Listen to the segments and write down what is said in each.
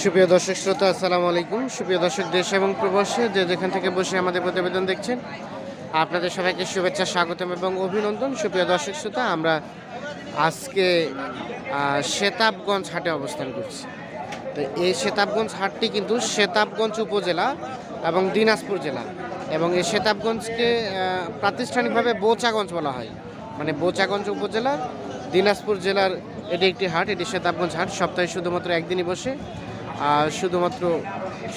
সুপ্রিয় দর্শক শ্রোতা, আসসালামু আলাইকুম। সুপ্রিয় দর্শক, দেশ এবং প্রবাসে যে যেখান থেকে বসে আমাদের প্রতিবেদন দেখছেন, আপনাদের সবাইকে শুভেচ্ছা, স্বাগতম এবং অভিনন্দন। সুপ্রিয় দর্শক শ্রোতা, আমরা আজকে শেতাবগঞ্জ হাটে অবস্থান করছি। তো এই শেতাবগঞ্জ হাটটি কিন্তু শেতাবগঞ্জ উপজেলা এবং দিনাজপুর জেলা। এবং এই শেতাবগঞ্জকে প্রাতিষ্ঠানিকভাবে বোচাগঞ্জ বলা হয়। মানে বোচাগঞ্জ উপজেলা, দিনাজপুর জেলার এটি একটি হাট, এটি শেতাবগঞ্জ হাট। সপ্তাহে শুধুমাত্র একদিনই বসে। শুধুমাত্র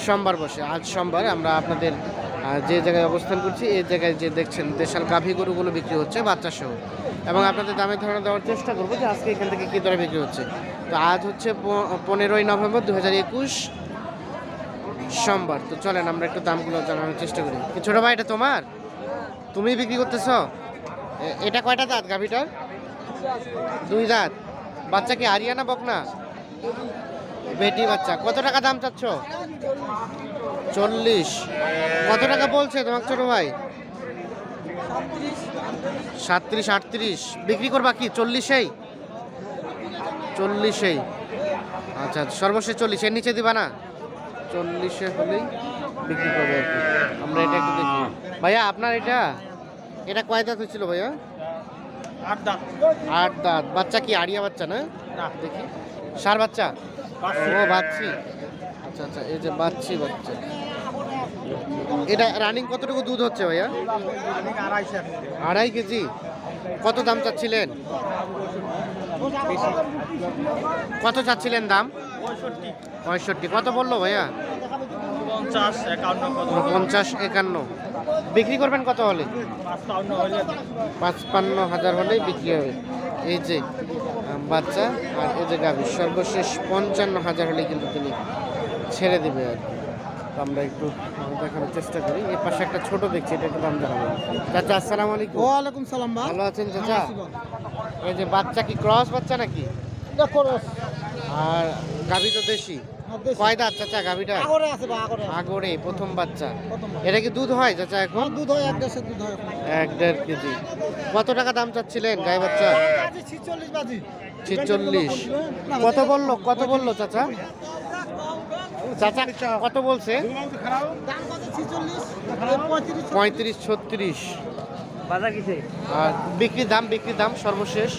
সোমবার বসে। আজ সোমবার আমরা আপনাদের যে জায়গায় অবস্থান করছি এই জায়গায় যে দেখছেন, দেশাল গাভী গরুগুলো বিক্রি হচ্ছে বাচ্চা সহ এবং আপনাদের দামে ধারণা দেওয়ার চেষ্টা করব যে আজকে এখান থেকে কী দরে বিক্রি হচ্ছে। তো আজ হচ্ছে পনেরোই নভেম্বর দু হাজার একুশ সোমবার। তো চলেন, আমরা একটু দামগুলো জানানোর চেষ্টা করি। ছোটো ভাই, এটা তোমার? তুমি বিক্রি করতেছ? এটা কয়টা দাঁত গাভীটার? দুই দাঁত। বাচ্চা কি আরিয়ানা বকনা? বেটি বাচ্চা। কত টাকা দাম চাচ্ছ? চল্লিশ। কত টাকা বলছে তোমার ছোট ভাই? সাতত্রিশ আটত্রিশ। বিক্রি করবা কি? চল্লিশেই? চল্লিশেই। আচ্ছা সর্বশেষ চল্লিশ। এর নিচে দিবা না? চল্লিশে হলেই বিক্রি করবে আর কি। আমরা এটা একটু দেখি। ভাইয়া আপনার এটা? এটা কয় দাঁত হয়েছিল ভাইয়া? আট দাঁত। আট দাঁত। বাচ্চা কি আড়িয়া বাচ্চা না? দেখি। সার বাচ্চি। ও বাচ্চি। আচ্ছা আচ্ছা এই যে বাচ্চি বাচ্চা। এটা রানিং কতটুকু দুধ হচ্ছে ভাইয়া? আড়াই কেজি। কত দাম চাচ্ছিলেন? কত চাচ্ছিলেন দাম? পঁয়ষট্টি। কত বলল ভাইয়া? পঞ্চাশ একান্ন। বিক্রি করবেন কত হলে। পাঁচপান্ন হাজার হলেই বিক্রি হবে। এই যে বাচ্চা আর এই যে গাভী সর্বশেষ পঞ্চান্ন হাজার হলে কিন্তু তিনি ছেড়ে দেবে আর কি। তো আমরা একটু দেখানোর চেষ্টা করি। এর পাশে একটা ছোট দেখছি এটা একটু দাম জানাব। চাচা আসসালাম আলাইকুম। ওয়ালাইকুম সালাম ভালো আছেন চাচা? এই যে বাচ্চা কি ক্রস বাচ্চা নাকি? আর গাভী তো দেশি? কয় দাঁত চাচা গাভীটা? আগরে আছে বা আগরে আগরে প্রথম বাচ্চা। এটা কি দুধ হয় চাচা এখন? দুধ হয় এক দেশে দুধ হয় এক দেড় কেজি। কত টাকা দাম চাচ্ছিলেন গাই বাচ্চা? ছিচল্লিশ বাজি। ছিচল্লিশ। কত বলল কত বলল চাচা? চাচা কত বলছে? দাম কত ছিচল্লিশ পঁয়ত্রিশ ছত্রিশ। আর বিক্রি দাম বিক্রি দাম সর্বশেষ?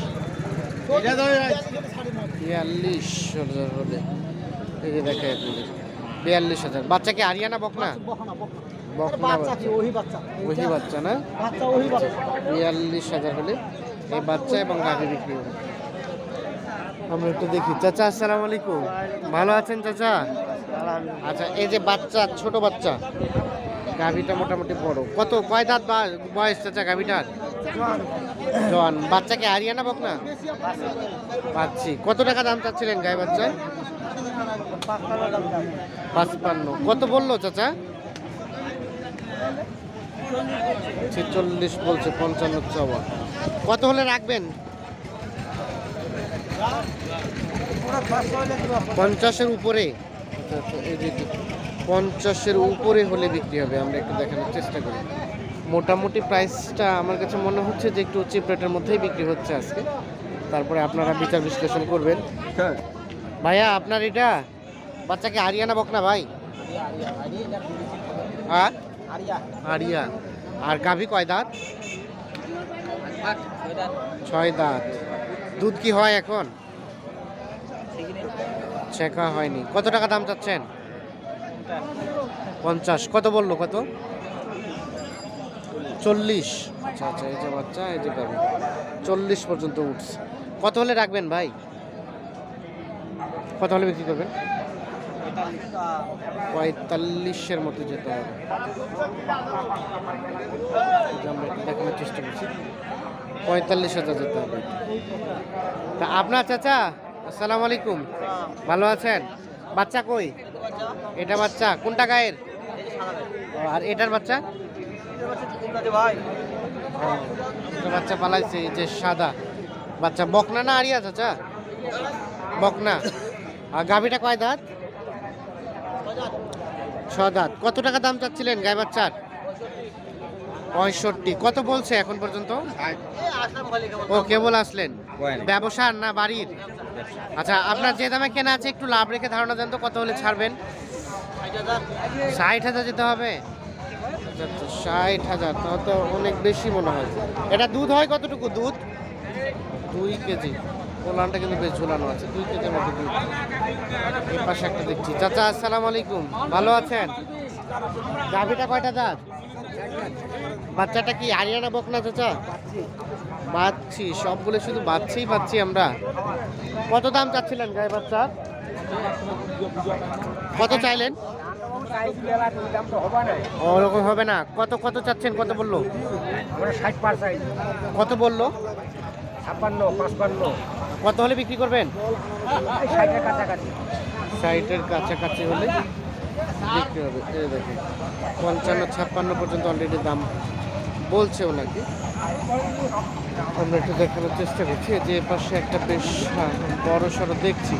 বিয়াল্লিশ হলে এই যে দেখে আপনাদের বিয়াল্লিশ হাজার। বাচ্চা কি আরিয়ানা বকনা? বকনা বকনা। বকনা বাচ্চা বাচ্চা। ওহি বাচ্চা? না? বিয়াল্লিশ হাজার হলে এই বাচ্চা এবং গাভি বিক্রি হবে। আমরা একটু দেখি। চাচা আসসালামু আলাইকুম। ভালো আছেন চাচা? আচ্ছা এই যে বাচ্চা ছোট বাচ্চা গাভিটা মোটামুটি বড়। কত কয় দাঁত বয়স চাচা গাভিটার? জন বাচ্চাকে হারিয়ানা বক না পাচ্ছি। কত টাকা দাম চাচ্ছিলেন গায়ে বাচ্চা? পাঁচপান্ন। কত বলল চাচা? ছেচল্লিশ বলছে, পঞ্চান্ন চাওয়া। কত হলে রাখবেন? পঞ্চাশের উপরে। আচ্ছা। পঞ্চাশের উপরে হলে বিক্রি হবে, আমরা একটু দেখানোর চেষ্টা করি। মোটামুটি প্রাইসটা আমার কাছে মনে হচ্ছে যে একটু চিপ রেটের মধ্যেই বিক্রি হচ্ছে আজকে। তারপরে আপনারা বিচার বিশ্লেষণ করবেন। ভাইয়া, আপনার এটা বাচ্চাকে হারিয়ানা বক না ভাই? আর আরিয়া। আর গাভী কয় দাঁত? ছয় দাঁত। দুধ কি হয় এখন? শেখা হয়নি। কত টাকা দাম চাচ্ছেন? পঞ্চাশ। কত বলল কত? চল্লিশ। আচ্ছা আচ্ছা এই যে বাচ্চা, এই যে গাভী। চল্লিশ পর্যন্ত উঠছে। কত হলে রাখবেন ভাই? কত হলে বিক্রি করবেন? পঁয়তাল্লিশের মতো যেতে হবে। আমরা দেখানোর চেষ্টা করছি। পঁয়তাল্লিশ হাজার যেতে হবে। তা আপনার চাচা, আসসালামু আলাইকুম। ভালো আছেন? বাচ্চা কই? এটা বাচ্চা, কোনটা গায়ের? আর এটার বাচ্চা? বাচ্চা পালাইছে যে সাদা। বাচ্চা, বকনা না আরিয়া চাচা? বকনা। আর গাভিটা কয় দাঁত? ছ দাঁত। কত টাকা দাম চাচ্ছিলেন গায়ে বাচ্চার? পঁয়ষট্টি। কত বলছে এখন পর্যন্ত? ও কেবল আসলেন। ব্যবসার না বাড়ির? আচ্ছা আপনার যে দামে কেনা আছে একটু লাভ রেখে ধারণা দেন তো কত হলে ছাড়বেন? ষাট হাজার যেতে হবে? ষাট হাজার তো অনেক বেশি মনে হয়। এটা দুধ হয় কতটুকু দুধ? দুই কেজি। পোলানটা কিন্তু বেশ ঝুলানো আছে দুই কেজির মতো দুধ এই পাশে একটা দেখছি। চাচা আসসালামু আলাইকুম। ভালো আছেন? গাভিটা কয়টা দাঁত? বাচ্চাটা কি হারিয়ানা বকনা চাচা? বাচ্ছি সবগুলো শুধু বাচ্চাই পাচ্ছি আমরা। কত দাম চাচ্ছিলেন গায়ে বাচ্চা কত চাইলেন? ওরকম হবে না। কত কত চাচ্ছেন? কত বলল? কত বলল? ছাপ্পান্ন পাঁচপান্ন। কত হলে বিক্রি করবেন? ষাটের কাছাকাছি। ষাটের কাছাকাছি হলে বিক্রি হবে। এই দেখে পঞ্চান্ন ছাপ্পান্ন পর্যন্ত অলরেডি দাম বলছে ওনাকে। আমরা একটু দেখানোর চেষ্টা করছি। যে পাশে একটা বেশ বড় সড়ো দেখছি।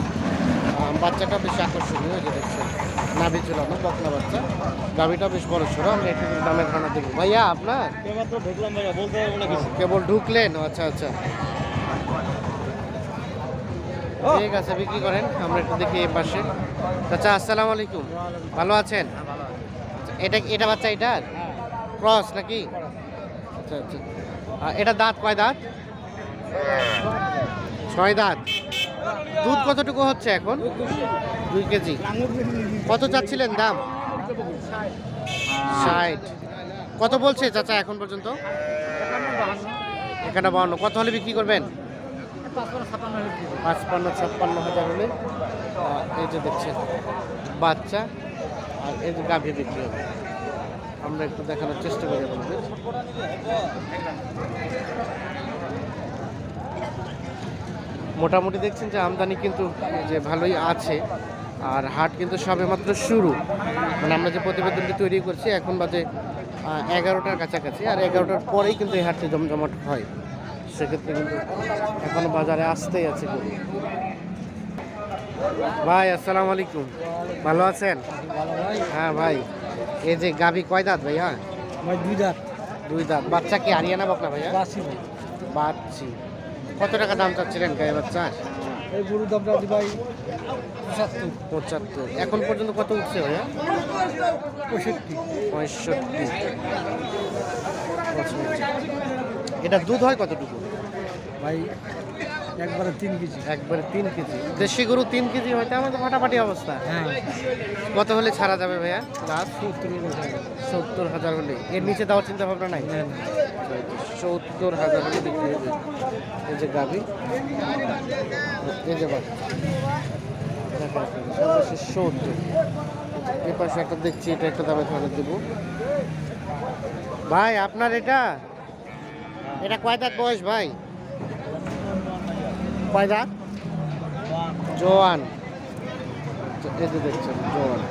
বাচ্চাটা বেশ আকর্ষণীয় যে দেখছেন নাভি ঝুলানো বকনা বাচ্চা। গাভিটা বেশ বড় সড়ো আমরা একটু দামের ধারণা দেখব। ভাইয়া আপনার? কেবল ঢুকলেন? আচ্ছা আচ্ছা। ঠিক আছে বিক্রি করেন আমরা একটু দেখি এই পাশে। চাচা আসসালামু আলাইকুম। ভালো আছেন? আচ্ছা, এটা এটা বাচ্চা এটার ক্রস নাকি? আচ্ছা আচ্ছা। এটা দাঁত কয় দাঁত? ছয় দাঁত। দুধ কতটুকু হচ্ছে এখন? দুই কেজি। কত চাচ্ছিলেন দাম? ষাট। কত বলছে চাচা এখন পর্যন্ত? এখানে বাউন্ন কত হলে বিক্রি করবেন? পাঁচপান্ন, ছাপ্পান্ন হাজার হলে এই যে দেখছেন, বাচ্চা আর এই যে গাভী বিক্রি হবে। আমরা একটু দেখানোর চেষ্টা করি আপনাদের। মোটামুটি দেখছেন যে আমদানি কিন্তু যে ভালোই আছে, আর হাট কিন্তু সবেমাত্র শুরু। মানে আমরা যে প্রতিবেদনটি তৈরি করছি, এখন বাজে এগারোটার কাছাকাছি, আর এগারোটার পরেই কিন্তু এই হাটটি জমজমাট হয়। সেক্ষেত্রে কিন্তু এখনও বাজারে আসতেই আছে গরু। ভাই আসসালামু আলাইকুম। ভালো আছেন? হ্যাঁ ভাই। এই যে গাভী কয় দাঁত ভাই দুই দাঁত। দুই দাঁত। বাচ্চা কি হারিয়ানা বকনা ভাইয়া? বাসি ভাই। বাচ্চি। কত টাকা দাম চাচ্ছিলেন গায়ে বাচ্চা? এই গরুর দামটা দি ভাই পঁচাত্তর। এখন পর্যন্ত কত উঠছে ভাইয়া? পঁয়ষট্টি। পঁয়ষট্টি। এটা দুধ হয় কতটুকু? ভাই একবারে তিন কেজি। একবারে তিন কেজি। দেশি গরু তিন কেজি হয়তো আমাদের ফাটাফাটি অবস্থা। হ্যাঁ। কত হলে ছাড়া যাবে ভাইয়া? লাস্ট সত্তর হাজার হলে। এর নিচে দেওয়ার চিন্তা ভাবনা নাই সত্তর হাজার হলে বিক্রি হবে এই যে গাভি। এই যে সত্তর। এই পাশে একটা দেখছি এটা একটা দামে ধরে দেবো। ভাই আপনার এটা এটা কয় দাঁত বয়স ভাই? কয় দাঁত? জোয়ান। আচ্ছা, এই যে দেখছেন জোয়ান।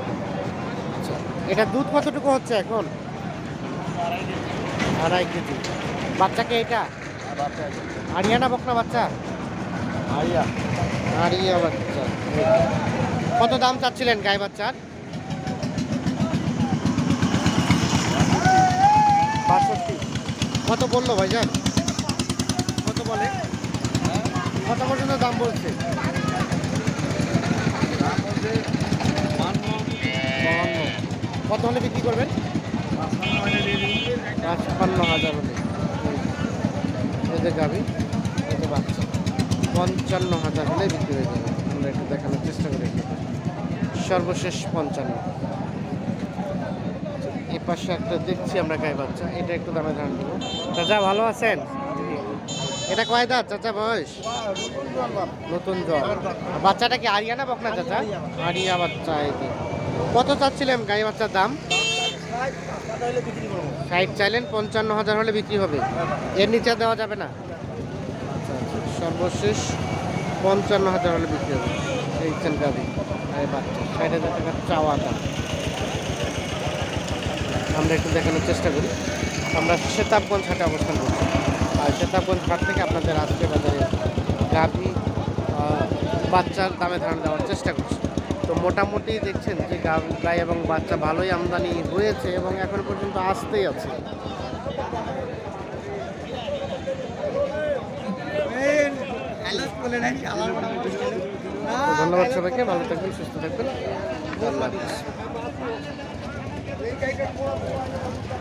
আচ্ছা এটা দুধ কতটুকু হচ্ছে এখন? আড়াই কেজি। বাচ্চাকে এটা? আরিয়ানা বকনা বাচ্চা? আইয়া আরিয়া বাচ্চা। কত দাম চাচ্ছিলেন গায়ে বাচ্চার? বাষট্টি। কত বলল ভাই ভাইজান? কত বলে? কত পর্যন্ত দাম বলছে? কত হলে বিক্রি করবেন? পাঁচপান্ন হাজার হলে। এই যে বাচ্চা। পঞ্চান্ন হাজার হলে বিক্রি হয়ে যাবে। আমরা একটু দেখানোর চেষ্টা করি সর্বশেষ পঞ্চান্ন। পাশে একটা দেখছি আমরা গায়ে বাচ্চা। এটা একটু দামে ধারণ দেবো চাচা, ভালো আছেন? এটা কয় দাঁত চাচা বয়স? নতুন জল বাচ্চাটা কি আরিয়া আরিয়ানা বকনা চাচা? আরিয়া বাচ্চা এই কত চাচ্ছিলেন গায়ে বাচ্চার দাম? ষাট চাইলেন, পঞ্চান্ন হাজার হলে বিক্রি হবে। এর নিচে দেওয়া যাবে না। সর্বশেষ পঞ্চান্ন হাজার হলে বিক্রি হবে। এই গাবি বাচ্চা হাজার টাকার চাওয়া দাম। আমরা একটু দেখানোর চেষ্টা করি। আমরা সেতাবগঞ্জ হাটে অবস্থান করছি। আর সেতাবগঞ্জ হাট থেকে আপনাদের আজকে বাজারে গাভি বাচ্চার দামে ধারণ দেওয়ার চেষ্টা করছি। তো মোটামুটি দেখছেন যে গাই এবং বাচ্চা ভালোই আমদানি হয়েছে এবং এখন পর্যন্ত আসতেই আছে। ধন্যবাদ সবাইকে, ভালো থাকবেন, সুস্থ থাকবেন। আল্লাহ que aí que é boa, boa, boa, boa.